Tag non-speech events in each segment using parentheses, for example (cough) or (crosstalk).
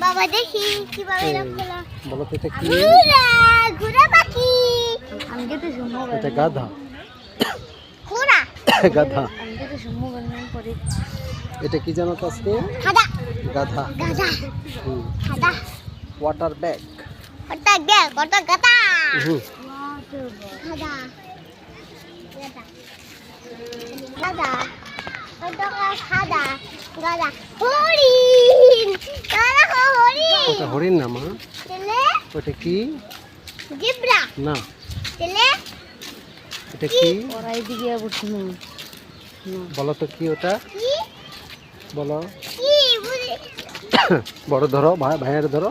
বাবা দেখি কীভাবে এই, বলো তো এটা কি ঘুরা পাখি আমি এটা গাধা ঘোড়া গাধা আমি এটা কি জানো তো আজকে খাদা গাধা গাদা হুম খাদা ওয়াটার ব্যাগ কটা গে কটা গাদা হুম খাদা গাদা গাদা কটা খাদা গাদা হরিণ। গাদা হরিণ। ওটা হরিণ না মা? তেলে ওটা কি? জিব্রা। না। তেলে এটা কি? ওরা এদিকে বসে বলো তো কি ওটা? বলো। (coughs) বড় ধরো (coughs) ভাই ভাইয়ের ধরো।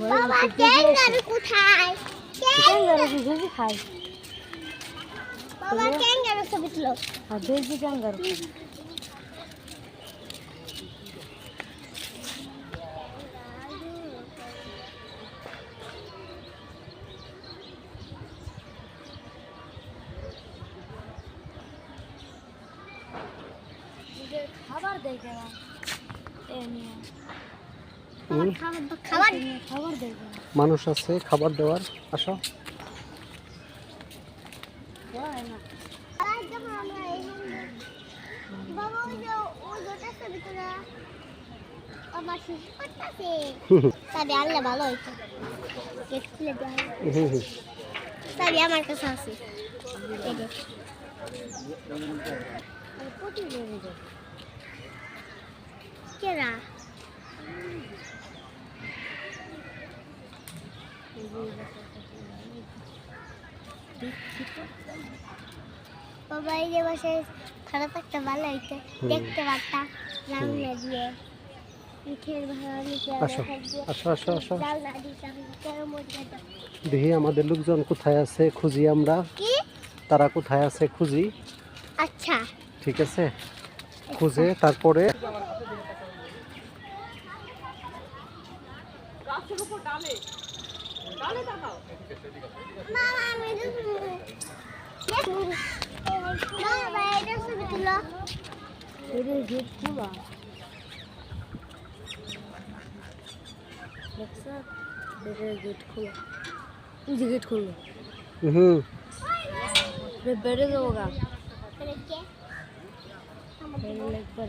বাবা ক্যাঙ্গারু কোথায়? ক্যাঙ্গারু খায় বাবা ক্যাঙ্গারু ছবি তুলো। আর বেশি ক্যাঙ্গারু খাবার দেয় কেনা মানুষ আছে খাবার দেওয়ার আসো। আমার কাছে আছে। কেরা বাবা এই যে বসে খারাপ একটা ভালো হইতো দেখতে পারতাম দিয়ে। দেখি আমাদের লোকজন কোথায় আছে খুঁজি আমরা। তারা কোথায় আছে খুঁজি। আচ্ছা। ঠিক আছে? খুঁজে তারপরে বাবা আমি দেখব বাবা এটা ছবি তুলো এটা গেট খোলা দেখছ এটা গেট খোলা এই যে গেট খুললো হুম। বেড়ে যাব গা। একবার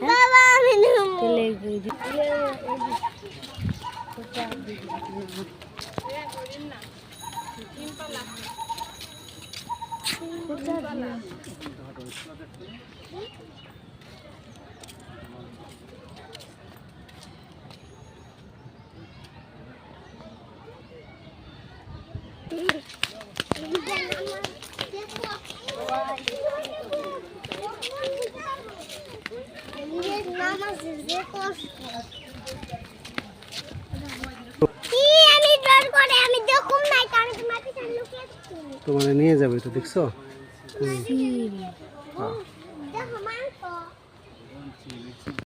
বাবা আমি কি আমি ডর করে আমি দেখুম নাই কারণ তোমার নিয়ে যাবে তো দেখছ হুম। হ্যাঁ।